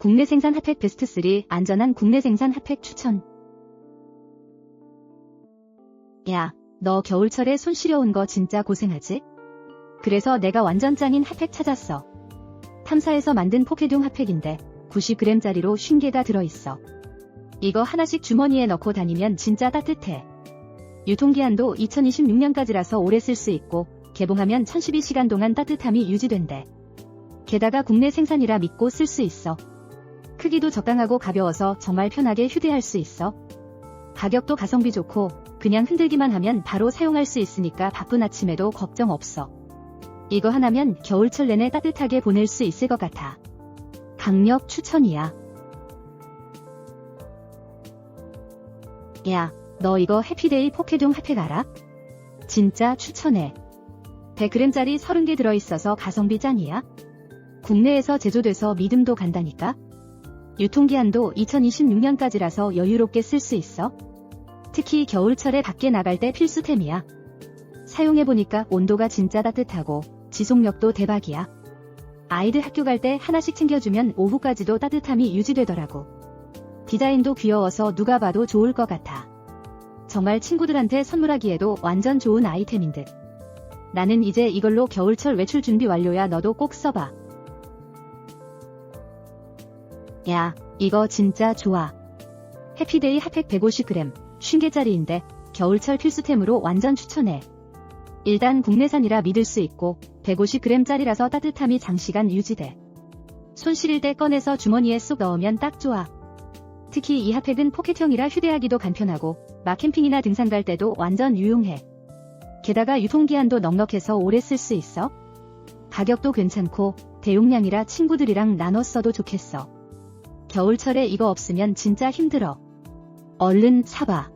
국내 생산 핫팩 베스트 3 안전한 국내 생산 핫팩 추천. 야, 너 겨울철에 손 시려운 거 진짜 고생하지? 그래서 내가 완전 짱인 핫팩 찾았어. 탐사에서 만든 포켓용 핫팩인데 90g짜리로 50개가 들어있어. 이거 하나씩 주머니에 넣고 다니면 진짜 따뜻해. 유통기한도 2026년까지라서 오래 쓸 수 있고 개봉하면 1012시간 동안 따뜻함이 유지된대. 게다가 국내 생산이라 믿고 쓸 수 있어. 크기도 적당하고 가벼워서 정말 편하게 휴대할 수 있어. 가격도 가성비 좋고 그냥 흔들기만 하면 바로 사용할 수 있으니까 바쁜 아침에도 걱정 없어. 이거 하나면 겨울철 내내 따뜻하게 보낼 수 있을 것 같아. 강력 추천이야. 야, 너 이거 해피데이 포켓용 핫팩 알아? 진짜 추천해. 100g짜리 30개 들어있어서 가성비 짱이야. 국내에서 제조돼서 믿음도 간다니까. 유통기한도 2026년까지라서 여유롭게 쓸 수 있어. 특히 겨울철에 밖에 나갈 때 필수템이야. 사용해보니까 온도가 진짜 따뜻하고 지속력도 대박이야. 아이들 학교 갈 때 하나씩 챙겨주면 오후까지도 따뜻함이 유지되더라고. 디자인도 귀여워서 누가 봐도 좋을 것 같아. 정말 친구들한테 선물하기에도 완전 좋은 아이템인 듯. 나는 이제 이걸로 겨울철 외출 준비 완료야 너도 꼭 써봐. 야, 이거 진짜 좋아. 해피데이 핫팩 150g, 50개짜리인데 겨울철 필수템으로 완전 추천해. 일단 국내산이라 믿을 수 있고 150g짜리라서 따뜻함이 장시간 유지돼. 손 시릴 때 꺼내서 주머니에 쏙 넣으면 딱 좋아. 특히 이 핫팩은 포켓형이라 휴대하기도 간편하고 막 캠핑이나 등산 갈 때도 완전 유용해. 게다가 유통기한도 넉넉해서 오래 쓸 수 있어. 가격도 괜찮고 대용량이라 친구들이랑 나눠 써도 좋겠어. 겨울철에 이거 없으면 진짜 힘들어. 얼른 사봐.